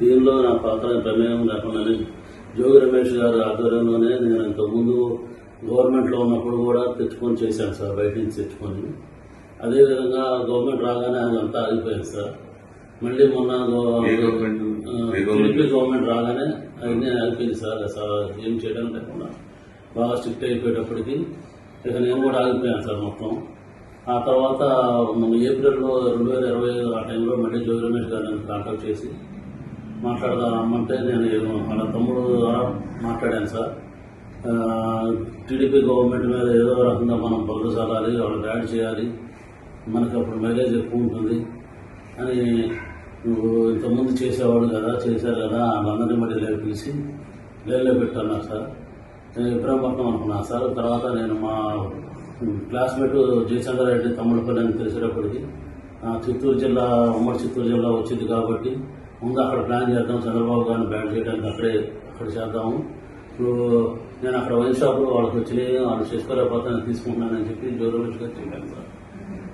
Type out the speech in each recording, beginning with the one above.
దీనిలో నా పాత్ర ప్రమేయం లేకుండా జోగి రమేష్ గారి ఆధ్వర్యంలోనే నేను ఇంతకుముందు గవర్నమెంట్లో ఉన్నప్పుడు కూడా తెచ్చుకొని చేశాను సార్ బయట నుంచి తెచ్చుకొని. అదేవిధంగా గవర్నమెంట్ రాగానే అదంతా ఆగిపోయింది సార్. మళ్ళీ మొన్న గవర్నమెంట్? గవర్నమెంట్? టీడీపీ గవర్నమెంట్ రాగానే అవన్నీ ఆగిపోయింది సార్. ఏం చేయడం లేకుండా. బాగా స్ట్రిక్ట్ అయిపోయేటప్పటికి ఇక నేను కూడా ఆగిపోయాను సార్ మొత్తం. ఆ తర్వాత ఏప్రిల్లో రెండు వేల ఇరవై ఐదు ఆ టైంలో మళ్ళీ జోగి రమేష్ గారు నన్ను కాంటాక్ట్ చేసి మాట్లాడదాం రమ్మంటే నేను వాళ్ళ తమ్ముడు ద్వారా మాట్లాడాను సార్. టీడీపీ గవర్నమెంట్ మీద ఏదో రకంగా మనం బదులు చల్లాలి వాళ్ళు యాడ్ చేయాలి మనకి అప్పుడు మైలేజ్ ఎక్కువ ఉంటుంది అని నువ్వు ఇంతకుముందు చేసేవాడు కదా చేశారు కదా వాళ్ళందరినీ మళ్ళీ లేపు పిలిచి లేలో పెట్టన్నారు సార్. నేను ఇబ్రాహీంపట్నం అనుకున్నాను సార్. తర్వాత నేను మా క్లాస్మేట్ జయచంద్ర రెడ్డి తమ్ముళ్ళపల్లి అని తెలిసేటప్పటికి ఆ, చిత్తూరు జిల్లా ఉమ్మడి చిత్తూరు జిల్లా వచ్చింది కాబట్టి ముందు అక్కడ ప్లాన్ చేద్దాం చంద్రబాబు గారిని బ్యాన్ చేయడానికి అక్కడే అక్కడ చేద్దాము ఇప్పుడు నేను అక్కడ వైన్ షాపులో వాళ్ళకి వచ్చినాయి వాళ్ళు చేసుకోలేకపోతే తీసుకుంటున్నానని చెప్పి జోరమేష్ గారు చెప్పాను సార్.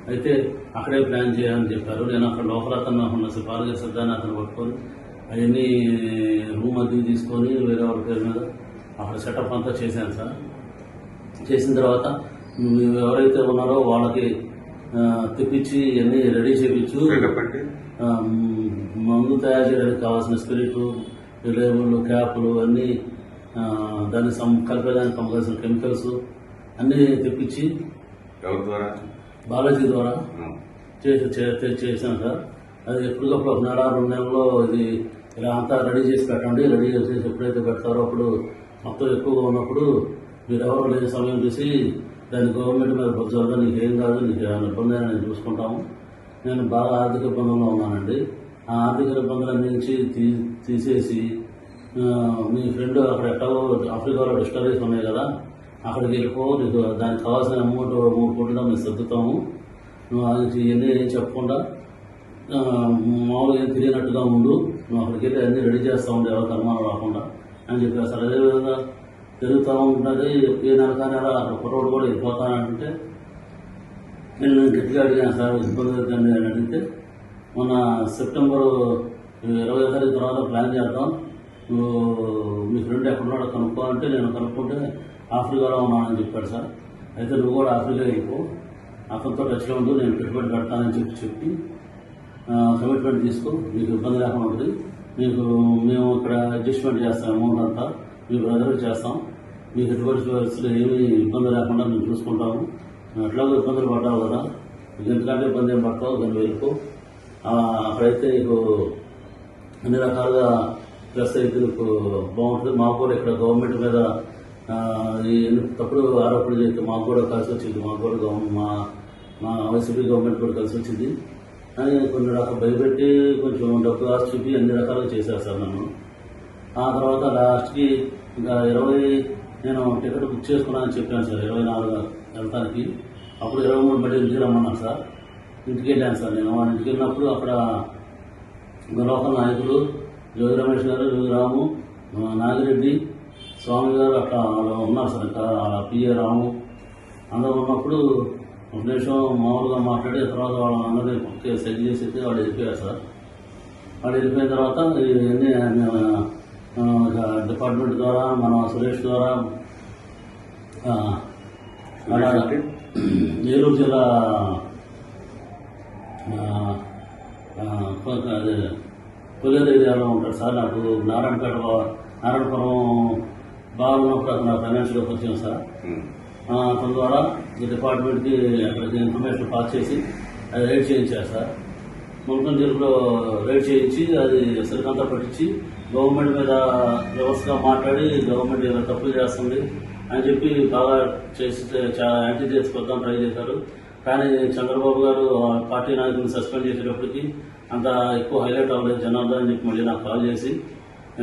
అయితే అక్కడే ప్లాన్ చేయాలని చెప్పారు. నేను అక్కడ లోపల అతను ఉన్న పాలక సిద్ధాన్ని అతను పట్టుకొని అవన్నీ రూమ్ అది తీసుకొని వేరే వాళ్ళ పేరు మీద అక్కడ సెటప్ అంతా చేశాను సార్. చేసిన తర్వాత మీరు ఎవరైతే ఉన్నారో వాళ్ళకి తెప్పించి ఇవన్నీ రెడీ చేయించు మందు తయారు చేయడానికి కావాల్సిన స్పిరిట్ లేబుల్ క్యాప్లు అన్నీ దాన్ని సం కలిపేదానికి కావాల్సిన కెమికల్స్ అన్నీ తెప్పించి బాలాజీ ద్వారా. చేసి చేశాను సార్. అది ఎప్పటికప్పుడు ఒక నెల రెండు నెలల్లో ఇది ఇలా అంతా రెడీ చేసి పెట్టండి. రెడీ చేసి ఎప్పుడైతే పెడతారో అప్పుడు మొత్తం ఎక్కువగా ఉన్నప్పుడు మీరు ఎవరు లేని సమయం చూసి దాన్ని గవర్నమెంట్ మీద బుజ్జాలుగా నీకు ఏం కాదు నీకు ఏమైనా ఇబ్బంది నేను చూసుకుంటాము. నేను బాగా ఆర్థిక ఇబ్బందుల్లో ఉన్నానండి. ఆర్థిక ఇబ్బందులన్నీ నుంచి తీ తీసేసి మీ ఫ్రెండ్ అక్కడ ఎక్కడో ఆఫ్రికాలో డిస్టరీస్ ఉన్నాయి కదా అక్కడికి వెళ్ళిపో నీకు దానికి కావాల్సిన అమౌంట్ మూడు కోట్లు మేము సర్దుతాము. నువ్వు అది ఇవన్నీ ఏం చెప్పకుండా మామూలుగా ఏం తెలియనట్టుగా ఉండు నువ్వు అక్కడికి వెళ్ళి అన్నీ రెడీ చేస్తూ ఉండే ఎవరికి అనుమానం రాకుండా అని చెప్పి అదేవిధంగా పెరుగుతూ ఉంటుంది ఏ నెల కానీ అలా అక్కడ కుర్రోడు కూడా వెళ్ళిపోతానంటే నేను గట్టిగా అడిగాను సార్ ఇబ్బంది అని అడిగితే మొన్న సెప్టెంబర్ ఇరవై తారీఖు తర్వాత ప్లాన్ చేద్దాం. నువ్వు మీ ఫ్రెండ్ ఎక్కడున్నాడో కనుక్కో అంటే నేను కనుక్కుంటే ఆఫ్రికాలో ఉన్నానని చెప్పాడు సార్. అయితే నువ్వు కూడా ఆఫ్రికా వెళ్ళిపో అతనితో టచ్లో ఉండు నేను పెట్టుబడి పెడతానని చెప్పి చెప్పి కమిట్మెంట్ తీసుకో. మీకు ఇబ్బంది లేకుండా ఉంటుంది. మీకు మేము ఇక్కడ అడ్జస్ట్మెంట్ చేస్తాం అమౌంట్ అంతా మీ బ్రదర్కి చేస్తాం. మీకు ఎటువంటి ఏమి ఏమీ ఇబ్బంది లేకుండా మేము చూసుకుంటాము. నువ్వు ఎట్లాగో ఇబ్బందులు పడ్డావు కదా. నీకు ఎందుకంటే ఇబ్బంది ఏం పడతావు? దాన్ని వెళ్ళిపో అక్కడైతే నీకు అన్ని రకాలుగా ప్లస్ అయితే నీకు బాగుంటుంది. మాకు కూడా ఇక్కడ గవర్నమెంట్ మీద ఈ తప్పుడు ఆరోపణలు చేస్తే మాకు కూడా కలిసి వచ్చింది. మాకు కూడా గవర్నమెంట్ మా మా వైసీపీ గవర్నమెంట్ కూడా కలిసి వచ్చింది. అని కొన్ని రకాలు భయపెట్టి కొంచెం డబ్బు ఆశ చూపి అన్ని రకాలుగా చేశారు సార్ నన్ను. ఆ తర్వాత లాస్ట్కి ఇంకా ఇరవై నేను టికెట్ బుక్ చేసుకున్నానని చెప్పాను సార్. ఇరవై నాలుగు వెళ్తానికి. అప్పుడు ఇరవై మూడు మళ్ళీ ఇంటికి రమ్మన్నాను సార్. ఇంటికి వెళ్ళాను సార్ నేను. వాళ్ళ ఇంటికి వెళ్ళినప్పుడు అక్కడ లోకల్ నాయకులు జోగి రమేష్ గారు జోగి రాము నాగిరెడ్డి స్వామి గారు అట్లా వాళ్ళు ఉన్నారు సార్. ఇంకా పిఏ రాము. అందరూ ఉన్నప్పుడు ఒక నిమిషం మామూలుగా మాట్లాడి తర్వాత వాళ్ళందరినీ ఒకే సెట్ చేసి వాళ్ళు వెళ్ళిపోయారు సార్. వాళ్ళు వెళ్ళిపోయిన తర్వాత ఇవన్నీ డిపార్ట్మెంట్ ద్వారా మన సురేష్ ద్వారా ఏలూరు జిల్లా ఆ, ఆ, కొ- అదే ఉంటాడు సార్ నాకు నారాయణపేట బా- నారాయణపురం బాగున్నప్పుడు నా ఫైనాన్షియల్గా వచ్చాను సార్ అతని ద్వారా ఈ డిపార్ట్మెంట్కి అక్కడికి ఇన్ఫర్మేషన్ పాస్ చేసి అది రైడ్ చేయించారు సార్ ముల్కన్ జిల్లాలో రైడ్ చేయించి అది సరికంతా పట్టించి గవర్నమెంట్ మీద వ్యవస్థగా మాట్లాడి గవర్నమెంట్ ఏదో తప్పులు చేస్తుంది అని చెప్పి బాగా చేసి చాలా యాంటీ చేసుకొద్దాం ట్రై చేశారు కానీ చంద్రబాబు గారు ఆ పార్టీ నాయకులను సస్పెండ్ చేసేటప్పటికి అంత ఎక్కువ హైలైట్ అవ్వలేదు జనార్దన్ అని చెప్పి మళ్ళీ నాకు కాల్ చేసి.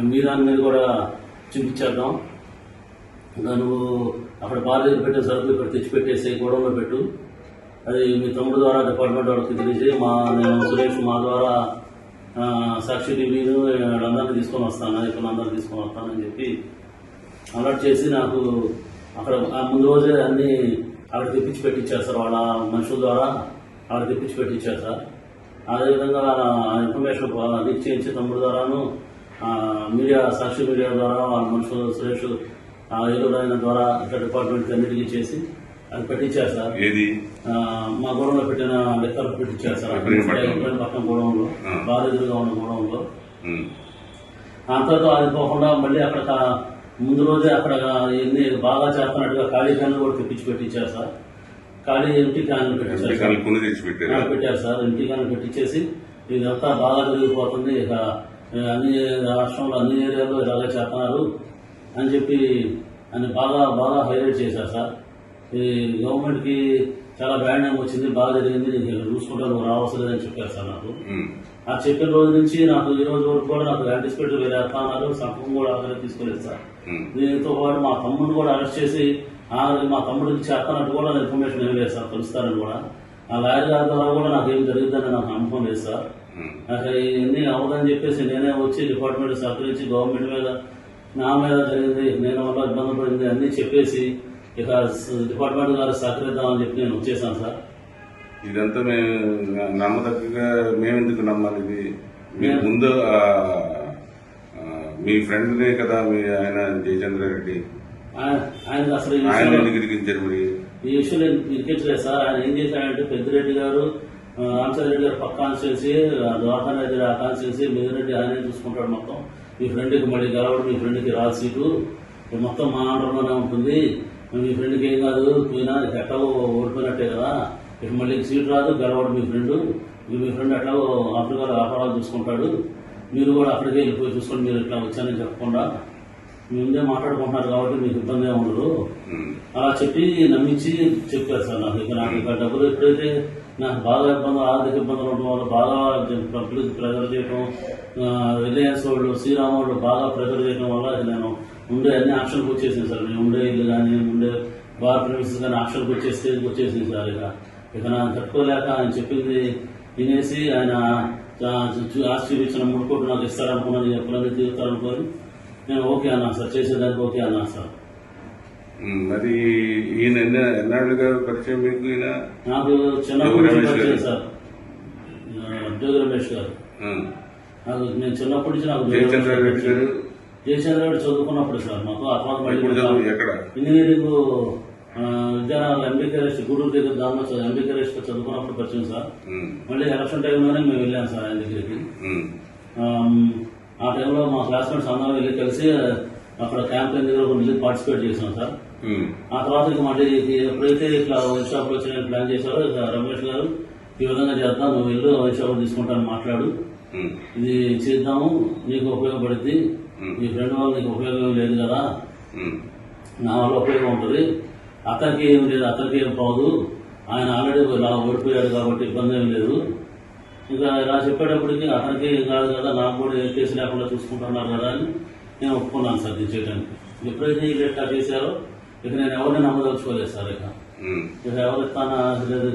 మీ దాని మీద కూడా చూపించేద్దాం ఇంకా నువ్వు అక్కడ బాధ్యత పెట్టే సరుకులు ఇక్కడ తెచ్చిపెట్టేసి గోడంలో పెట్టు. అది మీ తమ్ముడు ద్వారా డిపార్ట్మెంట్ వాళ్ళకి తెలిసి మా నేను సురేష్ మా ద్వారా సాక్షి టీవీను వాళ్ళందరినీ తీసుకొని వస్తాను నాయకులందరినీ తీసుకొని వస్తానని చెప్పి అలర్ట్ చేసి నాకు అక్కడ ముందు రోజే అన్నీ అక్కడ తెప్పించి పెట్టించారు సార్ వాళ్ళ మనుషుల ద్వారా అక్కడ తెప్పించి పెట్టించారు సార్. అదేవిధంగా ఇన్ఫర్మేషన్ లీక్ చేయించి తమ్ముడు ద్వారాను మీడియా సాక్షి మీడియా ద్వారా వాళ్ళ మనుషులు సురేష్ ఆయన ద్వారా ఇట్లా డిపార్ట్మెంట్కి అన్నిటికీ చేసి అది పెట్టించారు సార్. ఏది? మా గోడంలో పెట్టిన లెక్కలు పెట్టించారు సార్. ఇబ్రహీంపట్నం గోడంలో ఎదురుగా ఉన్న గోడంలో అంతతో అది పోకుండా మళ్ళీ అక్కడ ముందు రోజే అక్కడ ఎన్ని బాగా చేస్తున్నట్టుగా ఖాళీ క్యాన్లు కూడా తెప్పించి పెట్టించారు సార్. ఖాళీ ఎంటీ క్యాన్లు పెట్టించారు పెట్టారా. సార్. ఎంటీ క్యాన్లు పెట్టించేసి ఇదంతా బాగా జరిగిపోతుంది. ఇక అన్ని రాష్ట్రంలో అన్ని ఏరియాల్లో ఇలాగే చేస్తున్నారు అని చెప్పి అని బాగా బాగా హైలైట్ చేశారు సార్. ఈ గవర్నమెంట్కి చాలా బ్యాడ్ నేమ్ వచ్చింది బాగా జరిగింది. నీకు చూసుకుంటా నువ్వు రావాల్సి లేదని చెప్పారు సార్ నాకు. ఆ చెప్పిన రోజు నుంచి నాకు ఈ రోజు వరకు కూడా నాకు యాంటిసిపేట్ వేరే అర్థాలు సంతకం కూడా అక్కడ తీసుకోలేదు సార్. ఉమ్, దీంతో పాటు మా తమ్ముడిని కూడా అరెస్ట్ చేసి ఆ మా తమ్ముడికి చెప్పనట్టు కూడా ఇన్ఫర్మేషన్ ఏం లేదు సార్ కలుస్తారని కూడా. ఆ లాయర్ గారి ద్వారా కూడా నాకు ఏం జరిగిందని నాకు నమ్మకం లేదు సార్. ఉమ్, నాకు ఇవన్నీ అవ్వదని చెప్పేసి నేనే వచ్చి డిపార్ట్మెంట్ సహకరించి గవర్నమెంట్ మీద నా మీద జరిగింది నేను వల్ల ఇబ్బంది పడింది అన్నీ చెప్పేసి ఇక డిపార్ట్మెంట్ గారు సహకరిద్దామని చెప్పి నేను వచ్చేసాను సార్. ఇదంతా మేము నమ్మదగ్గగా మేమెందుకు నమ్మాలి ఇది? మేము- ముందు మీ ఫ్రెండ్నే కదా మీ ఆయన జయచంద్రారెడ్డి? ఆయన ఆయన అసలు ఆయన విషయంలో- ఎందుకు ఇరికించారు మరి? ఈ విషయంలో ఇరికించలేదు సార్. ఆయన ఏం చేశాడంటే పెద్దిరెడ్డి గారు ఆ, రామచంద్రెడ్డి గారు పక్క కాన్స్టిట్యున్సీ ద్వారకా రెడ్డి ఆ కాన్స్టిట్యున్సీ మిగిలిరెడ్డి ఆయనే చూసుకుంటాడు మొత్తం. మీ ఫ్రెండ్కి మళ్ళీ గెలవడం మీ ఫ్రెండ్కి రాదు సీటు. మొత్తం మా ఆంధ్రలోనే ఉంటుంది. మీ ఫ్రెండ్కి ఏం కాదు పోయినా ఎట్లాగో ఓడిపోయినట్టే కదా. ఇక మళ్ళీ సీటు రాదు గెలవడం మీ ఫ్రెండ్. మీ ఫ్రెండ్ ఎట్లాగో ఆఫ్రికాలో వ్యాపారాలు చూసుకుంటాడు. మీరు కూడా అక్కడికే వెళ్ళిపోయి చూసుకొని మీరు ఇట్లా వచ్చానని చెప్పకుండా. మీ ముందే మాట్లాడుకుంటున్నారు కాబట్టి మీకు ఇబ్బంది ఉండదు. అలా చెప్పి నమ్మించి చెప్పారు సార్ నాకు. ఇక నాకు ఇక డబ్బులు ఎప్పుడైతే నాకు బాగా ఇబ్బందులు ఆర్థిక ఇబ్బందులు ఉండడం వల్ల బాగా పబ్లిక్ ప్రెజర్ చేయడం రిలయన్స్ వాళ్ళు శ్రీరామ్ వాళ్ళు బాగా ప్రెజర్ చేయడం వల్ల నేను ఉండే అన్ని ఆప్షన్కి వచ్చేసింది సార్. నేను ఉండే ఇల్లు కానీ ఉండే బార్ ప్రిమిసెస్ కానీ ఆప్షన్కి వచ్చే స్టేజ్కి వచ్చేసింది సార్ ఇక. ఇక నాకు తట్టుకోలేక ఆయన చెప్పింది వినేసి ఆయన ఆ, చూ- ఆశ చూపించిన మూడు కోట్లు నాకు ఇస్తారనుకున్నాను ఎప్పుడైనా తీరుతారనుకొని నేను ఓకే అన్నా సార్ చేసేదానికి ఓకే అన్నా సార్. మరి ఈయన ఎన్న ఎన్నాళ్ళుగా పరిచయం మీకు ఈయన? నాకు చిన్నప్పటి జోగి నుంచి రమేష్ పరిచయం గారు. సార్. జోగి రమేష్ గారు. నాకు నేను చిన్నప్పటి నుంచి నాకు గారు జయచంద్ర గారు చదువుకున్నప్పుడు సార్ మాకు ఆ తర్వాత మళ్ళీ ఇప్పుడు చదువు ఎక్కడ? ఇంజనీరింగ్ విద్యానగర్ ఎంబీకే రెస్ట్? గూడూరు దగ్గర ఎంబీకే రెస్ట్ చదువుకున్నప్పుడు పరిచయం సార్. మళ్ళీ ఎలక్షన్ టైంలోనే మేము వెళ్ళాం సార్ ఆయన దగ్గరికి. ఆ టైంలో మా క్లాస్మేట్స్ అందరం వెళ్ళి కలిసి అక్కడ క్యాంపెయిన్ దగ్గర వెళ్ళి పార్టిసిపేట్ చేసాం సార్. ఆ తర్వాత ఇక మళ్ళీ ఎప్పుడైతే ఇట్లా షాప్ వచ్చి ప్లాన్ చేశారో ఇక రమేష్ గారు ఈ విధంగా చేద్దాం నువ్వు వెళ్ళు షాప్ తీసుకుంటాను మాట్లాడు. ఇది చేద్దాము నీకు ఉపయోగపడుద్ది. నీ ఫ్రెండ్ వల్ల నీకు ఉపయోగం లేదు కదా. నా వల్ల ఉపయోగం ఉంటుంది. అతనికి ఏం లేదు అతనికి ఏం పోదు. ఆయన ఆల్రెడీ ఇలా ఓడిపోయాడు కాబట్టి ఇబ్బంది ఏం లేదు. ఇంకా ఇలా చెప్పేటప్పటికి అతనికి ఏం కాదు కదా నాకు కూడా ఏ కేసు లేకుండా చూసుకుంటున్నారు కదా అని నేను ఒప్పుకున్నాను సార్ ఇది చేయడానికి ఎప్పుడైతే వీళ్ళు ఇట్లా చేశారో ఇక నేను ఎవరిని నమ్మదలుచుకోలేదు సార్ ఇక. ఇక ఎవరు ఇస్తానా లేదు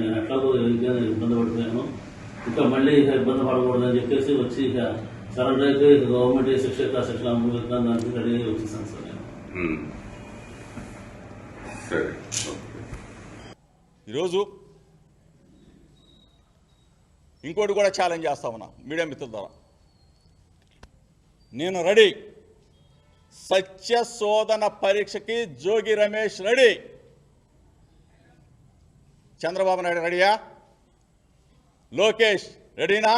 నేను ఎట్లాగో ఇబ్బంది పడిపోయాను. ఇంకా మళ్ళీ ఇక ఇబ్బంది పడకూడదని చెప్పేసి వచ్చి ఇక సరెండర్ అయితే గవర్నమెంట్ ఏ శిక్ష అనుభవిస్తాను దానికి రెడీ వచ్చేసాను సార్ నేను. సరే. ఈరోజు ఇంకోటి కూడా ఛాలెంజ్ చేస్తా ఉన్నా మీడియా మిత్రుల ద్వారా. నేను రెడీ. సత్య శోధన పరీక్షకి జోగి రమేష్ రెడీ. చంద్రబాబు నాయుడు రెడీయా? లోకేష్ రెడీనా?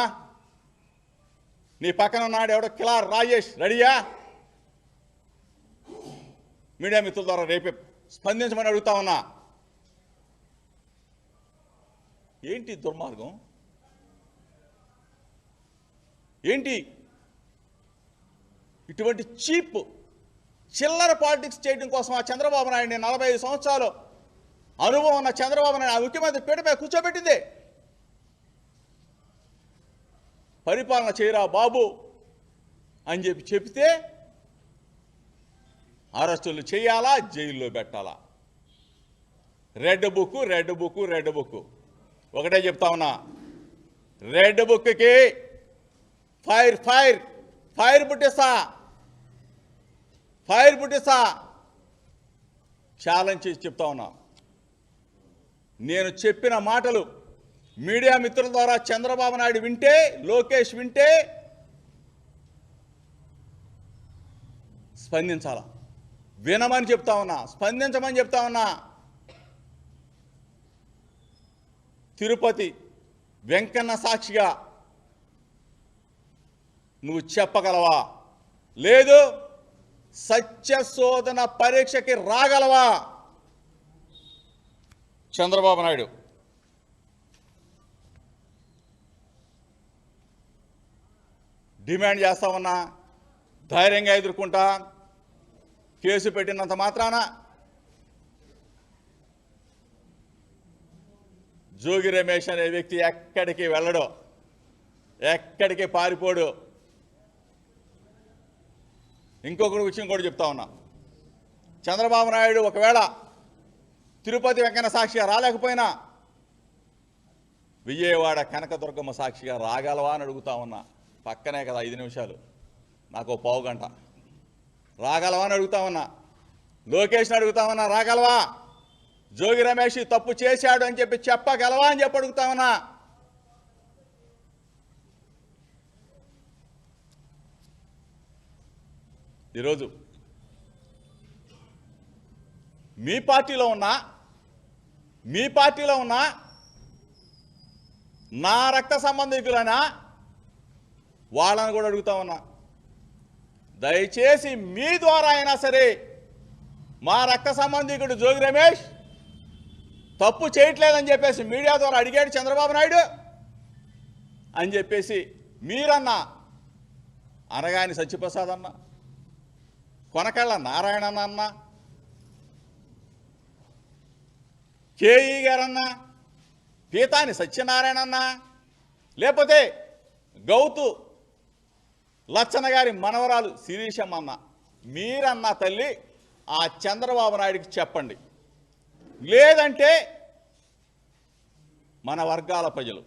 నీ పక్కన ఉన్నాడు ఎవడో? కిలార్ రాజేష్ రెడీయా? మీడియా మిత్రుల ద్వారా రేపే స్పందించమని అడుగుతా ఉన్నా. ఏంటి దుర్మార్గం? ఏంటి ఇటువంటి చీప్ చిల్లర పాలిటిక్స్ చేయడం కోసం ఆ చంద్రబాబు నాయుడిని నలభై ఐదు సంవత్సరాలు అనుభవం ఉన్న చంద్రబాబు నాయుడు ఆ ముఖ్యమంత్రి పీటపై కూర్చోబెట్టింది. పరిపాలన చేయరా బాబు అని చెప్పి చెప్తే అరెస్టులు చేయాలా? జైల్లో పెట్టాలా? Red book red book red book. ఒకటే చెప్తా ఉన్నా. రెడ్ బుక్కి ఫైర్ ఫైర్ ఫైర్ పుట్టిస్తా. ఫైర్ పుట్టిస్తా. ఛాలెంజ్ చేసి చెప్తా ఉన్నా. నేను చెప్పిన మాటలు మీడియా మిత్రుల ద్వారా చంద్రబాబు నాయుడు వింటే లోకేష్ వింటే స్పందించాలా? వినమని చెప్తా ఉన్నా స్పందించమని చెప్తా ఉన్నా. తిరుపతి వెంకన్న సాక్షిగా నువ్వు చెప్పగలవా? లేదు సత్యశోధన పరీక్షకి రాగలవా? చంద్రబాబు నాయుడు. డిమాండ్ చేస్తామన్నా ధైర్యంగా ఎదుర్కొంటా. కేసు పెట్టినంత మాత్రాన జోగి రమేష్ అనే వ్యక్తి ఎక్కడికి వెళ్ళడు ఎక్కడికి పారిపోడు. ఇంకొకటి విషయం కూడా చెప్తా ఉన్నా. చంద్రబాబు నాయుడు ఒకవేళ తిరుపతి వెంకన్న సాక్షిగా రాలేకపోయినా విజయవాడ కనకదుర్గమ్మ సాక్షిగా రాగలవా అని అడుగుతా ఉన్నా. పక్కనే కదా ఐదు నిమిషాలు. నాకు పావుగంట. పావు గంట రాగలవా అని అడుగుతామన్నా లోకేష్ని అడుగుతామన్నా రాగలవా? జోగి రమేష్ తప్పు చేశాడు అని చెప్పి చెప్పగలవా అని చెప్పి అడుగుతామన్నా ఈరోజు మీ పార్టీలో ఉన్నా మీ పార్టీలో ఉన్నా నా రక్త సంబంధికులైనా వాళ్ళని కూడా అడుగుతా ఉన్నా. దయచేసి మీ ద్వారా అయినా సరే మా రక్త సంబంధికుడు జోగి రమేష్ తప్పు చేయట్లేదని చెప్పేసి మీడియా ద్వారా అడిగాడు చంద్రబాబు నాయుడు అని చెప్పేసి మీరన్నా అనగాని సత్యప్రసాద్ అన్న కొనకళ్ళ నారాయణన్న అన్న కేఈ గారన్న పీతాని సత్యనారాయణ అన్న లేకపోతే గౌతు లచ్చన్న గారి మనవరాలు శిరీషమ్మన్న మీరన్న తల్లి ఆ చంద్రబాబు నాయుడికి చెప్పండి. లేదంటే మన వర్గాల ప్రజలు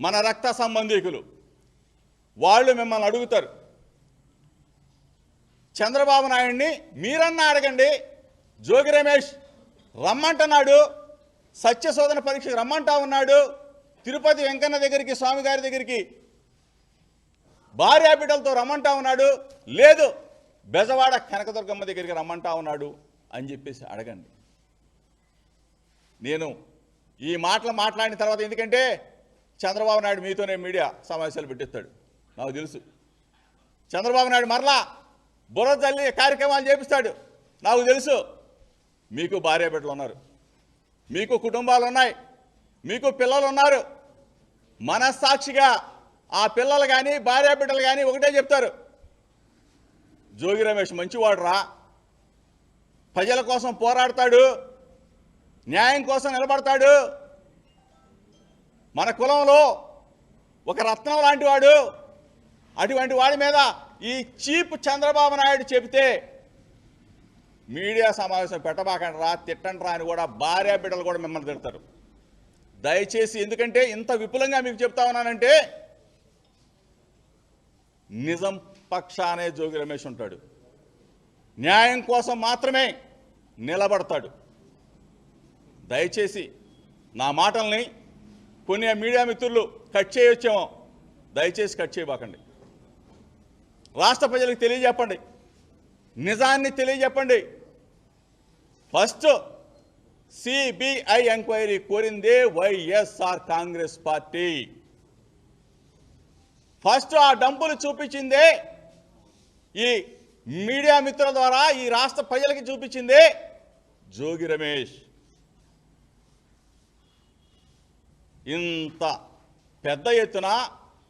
మన రక్త సంబంధికులు వాళ్ళు మిమ్మల్ని అడుగుతారు. చంద్రబాబు నాయుడిని మీరన్నా అడగండి. జోగి రమేష్ రమ్మంటున్నాడు. సత్యశోధన పరీక్షకు రమ్మంటా ఉన్నాడు. తిరుపతి వెంకన్న దగ్గరికి స్వామి గారి దగ్గరికి భార్యా బిడ్డలతో రమ్మంటా ఉన్నాడు. లేదు బెజవాడ కనకదుర్గమ్మ దగ్గరికి రమ్మంటా ఉన్నాడు అని చెప్పేసి అడగండి. నేను ఈ మాటలు మాట్లాడిన తర్వాత ఎందుకంటే చంద్రబాబు నాయుడు మీతోనే మీడియా సమావేశాలు పెట్టిస్తాడు. నాకు తెలుసు. చంద్రబాబు నాయుడు మరలా బుర్ర తల్లి కార్యక్రమాలు చేపిస్తాడు. నాకు తెలుసు. మీకు భార్య బిడ్డలు ఉన్నారు. మీకు కుటుంబాలు ఉన్నాయి. మీకు పిల్లలు ఉన్నారు. మనస్సాక్షిగా ఆ పిల్లలు కానీ భార్య బిడ్డలు కానీ ఒకటే చెప్తారు. జోగి రమేష్ మంచివాడు రా ప్రజల కోసం పోరాడతాడు. న్యాయం కోసం నిలబడతాడు. మన కులంలో ఒక రత్నం లాంటి వాడు. అటువంటి వాడి మీద ఈ చీప్ చంద్రబాబు నాయుడు చెబితే మీడియా సమావేశం పెట్టబాకండి రా తిట్టండి రా అని కూడా భార్య బిడ్డలు కూడా మిమ్మల్ని తిడతారు. దయచేసి ఎందుకంటే ఇంత విపులంగా మీకు చెప్తా ఉన్నానంటే నిజం పక్షానే జోగి రమేష్ ఉంటాడు. న్యాయం కోసం మాత్రమే నిలబడతాడు. దయచేసి నా మాటల్ని కొన్ని మీడియా మిత్రులు కట్ చేయొచ్చేమో. దయచేసి కట్ చేయబాకండి. రాష్ట్ర ప్రజలకు తెలియజెప్పండి. నిజాన్ని తెలియజెప్పండి. ఫస్ట్ సిబిఐ ఎంక్వైరీ కోరిందే వైఎస్ఆర్ కాంగ్రెస్ పార్టీ. ఫస్ట్ ఆ డంపులు చూపించిందే ఈ మీడియా మిత్రుల ద్వారా ఈ రాష్ట్ర ప్రజలకి చూపించిందే జోగి రమేష్. ఇంత పెద్ద ఎత్తున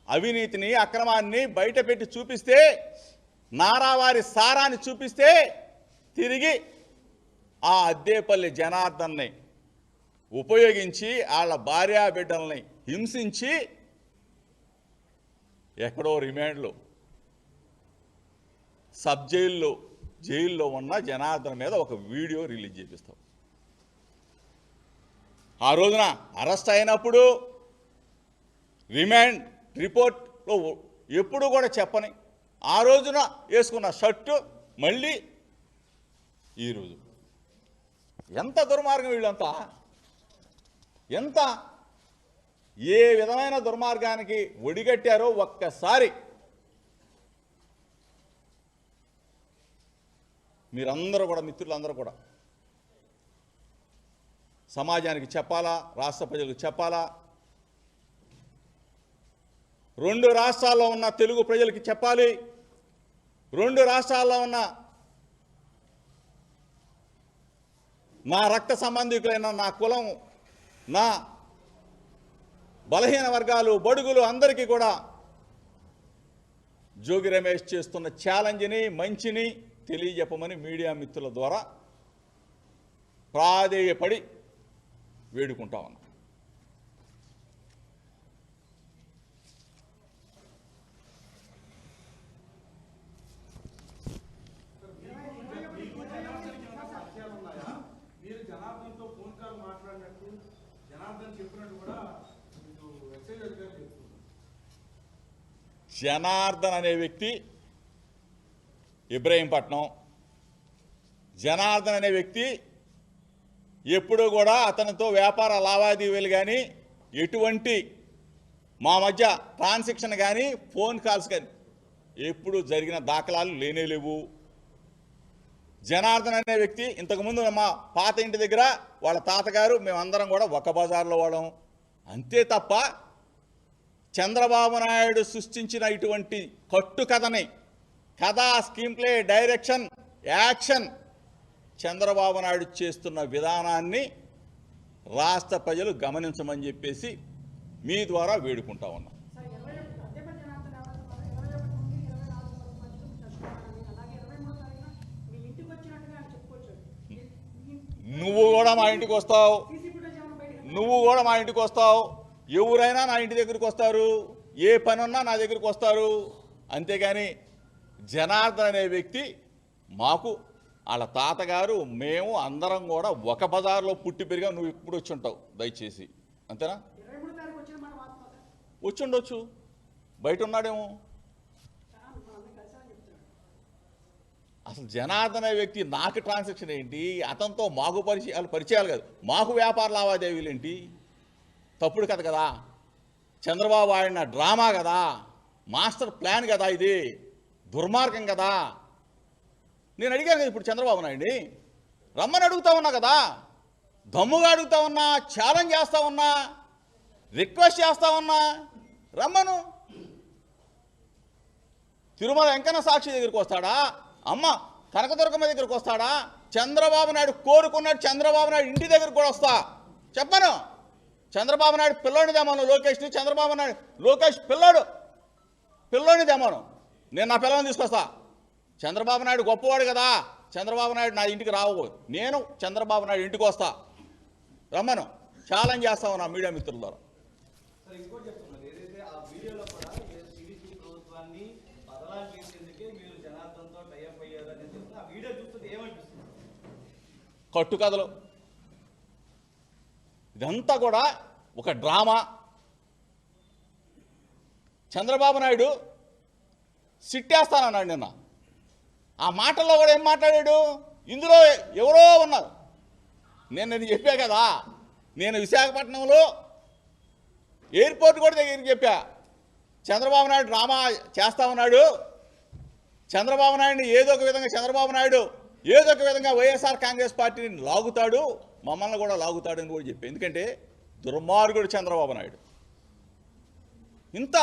అవినీతిని అక్రమాన్ని బయటపెట్టి చూపిస్తే నారావారి సారాన్ని చూపిస్తే తిరిగి ఆ అద్దేపల్లి జనార్దన్ని ఉపయోగించి వాళ్ళ భార్యా బిడ్డల్ని హింసించి ఎక్కడో రిమాండ్లో. సబ్ జైల్లో జైల్లో ఉన్న జనార్దన్ మీద ఒక వీడియో రిలీజ్ చేపిస్తాం. ఆ రోజున అరెస్ట్ అయినప్పుడు రిమాండ్ రిపోర్ట్లో ఎప్పుడు కూడా చెప్పని ఆ రోజున వేసుకున్న షర్టు మళ్ళీ ఈరోజు ఎంత దుర్మార్గం వీళ్ళంతా? ఎంత ఏ విధమైన దుర్మార్గానికి ఒడిగట్టారో ఒక్కసారి మీరందరూ కూడా మిత్రులందరూ కూడా సమాజానికి చెప్పాలా? రాష్ట్ర ప్రజలకు చెప్పాలా? రెండు రాష్ట్రాల్లో ఉన్న తెలుగు ప్రజలకి చెప్పాలి. రెండు రాష్ట్రాల్లో ఉన్న నా రక్త సంబంధికులైన నా కులం నా బలహీన వర్గాలు బడుగులు అందరికీ కూడా జోగి రమేష్ చేస్తున్న ఛాలెంజ్ని మంచిని తెలియజెప్పమని మీడియా మిత్రుల ద్వారా ప్రాధేయపడి వేడుకుంటా ఉన్నా మీరు జనార్దన్తో ఫోన్ కాల్ మాట్లాడినట్టు జనార్దన్ చెప్పినట్టు కూడా మీకు ఎక్సైజ్ అధికారులు చెప్తున్నారు జనార్దన్ అనే వ్యక్తి ఇబ్రహీంపట్నం. జనార్దన్ అనే వ్యక్తి ఎప్పుడూ కూడా అతనితో వ్యాపార లావాదేవీలు కానీ ఎటువంటి మా మధ్య ట్రాన్సాక్షన్ కానీ ఫోన్ కాల్స్ కానీ ఎప్పుడు జరిగిన దాఖలాలు లేనే లేవు. జనార్దన్ అనే వ్యక్తి ఇంతకుముందు మా పాత ఇంటి దగ్గర వాళ్ళ తాతగారు మేమందరం కూడా ఒక బజార్లో వాళ్ళం. అంతే తప్ప చంద్రబాబు నాయుడు సృష్టించిన ఇటువంటి కట్టు కథని కథ screenplay direction action Chandrababu Naidu చేస్తున్న విధానాన్ని రాష్ట్ర ప్రజలు గమనించమని చెప్పేసి మీ ద్వారా వేడుకుంటా ఉన్నాం. నువ్వు కూడా మా ఇంటికి వస్తావు. నువ్వు కూడా మా ఇంటికి వస్తావు. ఎవరైనా నా ఇంటి దగ్గరికి వస్తారు ఏ పని ఉన్నా నా దగ్గరికి వస్తారు. అంతేగాని జనార్దన్ అనే వ్యక్తి మాకు వాళ్ళ తాతగారు మేము అందరం కూడా ఒక బజార్లో పుట్టి పెరిగా నువ్వు ఇప్పుడు వచ్చి ఉంటావు దయచేసి. అంతేనా? వచ్చి ఉండొచ్చు. బయట ఉన్నాడేమో. అసలు జనార్దన్ అనే వ్యక్తి నాకు ట్రాన్సాక్షన్ ఏంటి? అతనితో మాకు పరిచయాలు పరిచయాలు కాదు. మాకు వ్యాపార లావాదేవీలు ఏంటి? తప్పుడు కథ కదా. చంద్రబాబు ఆడిన డ్రామా కదా. మాస్టర్ ప్లాన్ కదా ఇది. దుర్మార్గం కదా. నేను అడిగాను కదా ఇప్పుడు చంద్రబాబు నాయుడిని. రమ్మని అడుగుతా ఉన్నా కదా. దమ్ముగా అడుగుతా ఉన్నా ఛాలెంజ్ చేస్తా ఉన్నా రిక్వెస్ట్ చేస్తా ఉన్నా రమ్మను. తిరుమల వెంకన్న సాక్షి దగ్గరికి వస్తాడా? అమ్మ కనకదుర్గమ్మ దగ్గరికి వస్తాడా? చంద్రబాబు నాయుడు కోరుకున్నాడు చంద్రబాబు నాయుడు ఇంటి దగ్గరికి కూడా వస్తా. చెప్పను. చంద్రబాబు నాయుడు పిల్లోని దేమను లోకేష్ని చంద్రబాబు నాయుడు లోకేష్ పిల్లోడు. పిల్లోని దేమను నేను నా పిల్లని తీసుకొస్తా. చంద్రబాబు నాయుడు గొప్పవాడు కదా. చంద్రబాబు నాయుడు నా ఇంటికి రావు. నేను చంద్రబాబు నాయుడు ఇంటికి వస్తా. రమ్మను. ఛాలెంజ్ చేస్తాము నా మీడియా మిత్రుల ద్వారా. ఇంకోటి ఇదంతా కూడా ఒక డ్రామా. చంద్రబాబు నాయుడు సిట్టేస్తానన్నాడు నిన్న. ఆ మాటల్లో కూడా ఏం మాట్లాడాడు? ఇందులో ఎవరో ఉన్నారు. నేను నేను చెప్పా కదా నేను విశాఖపట్నంలో ఎయిర్పోర్ట్ కూడా దగ్గరికి చెప్పా. చంద్రబాబు నాయుడు డ్రామా చేస్తా ఉన్నాడు. చంద్రబాబు నాయుడిని ఏదో ఒక విధంగా చంద్రబాబు నాయుడు ఏదో ఒక విధంగా వైఎస్ఆర్ కాంగ్రెస్ పార్టీని లాగుతాడు. మమ్మల్ని కూడా లాగుతాడని కూడా చెప్పి. ఎందుకంటే దుర్మార్గుడు చంద్రబాబు నాయుడు. ఇంత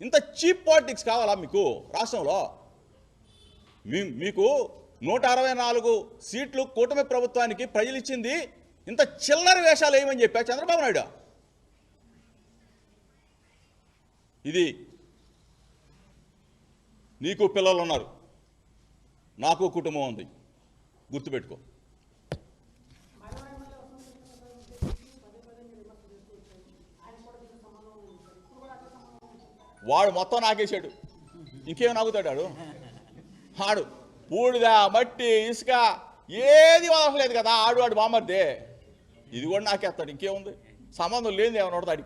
ఇంత చీప్ పాలిటిక్స్ కావాలా మీకు రాష్ట్రంలో? మీ మీకు నూట అరవై నాలుగు సీట్లు కూటమి ప్రభుత్వానికి ప్రజలు ఇచ్చింది ఇంత చిల్లర వేషాలు వేయమని చెప్పా చంద్రబాబు నాయుడు. ఇది నీకు పిల్లలు ఉన్నారు నాకు కుటుంబం ఉంది. గుర్తుపెట్టుకో మరో ఎమ్మెల్యే వసంత కృష్ణ గారు ఉద్దేశించి పదే పదే మీరు విమర్శలు చేస్తూ వచ్చారు ఆయన కూడా దీనికి సంబంధం ఉంది సార్ ఇప్పుడు కూడా అదే సంబంధం ఉంది సార్ వాడు మొత్తం నాకేసాడు ఇంకేం నాగుతాడు ఆడు ఆడు బూడిద మట్టి ఇసుక ఏది వదలలేదు కదా ఆడు వాడు బామ్మర్దే. ఇది కూడా నాకేస్తాడు. ఇంకేముంది? సంబంధం లేనిది ఏమన్నా ఉండదు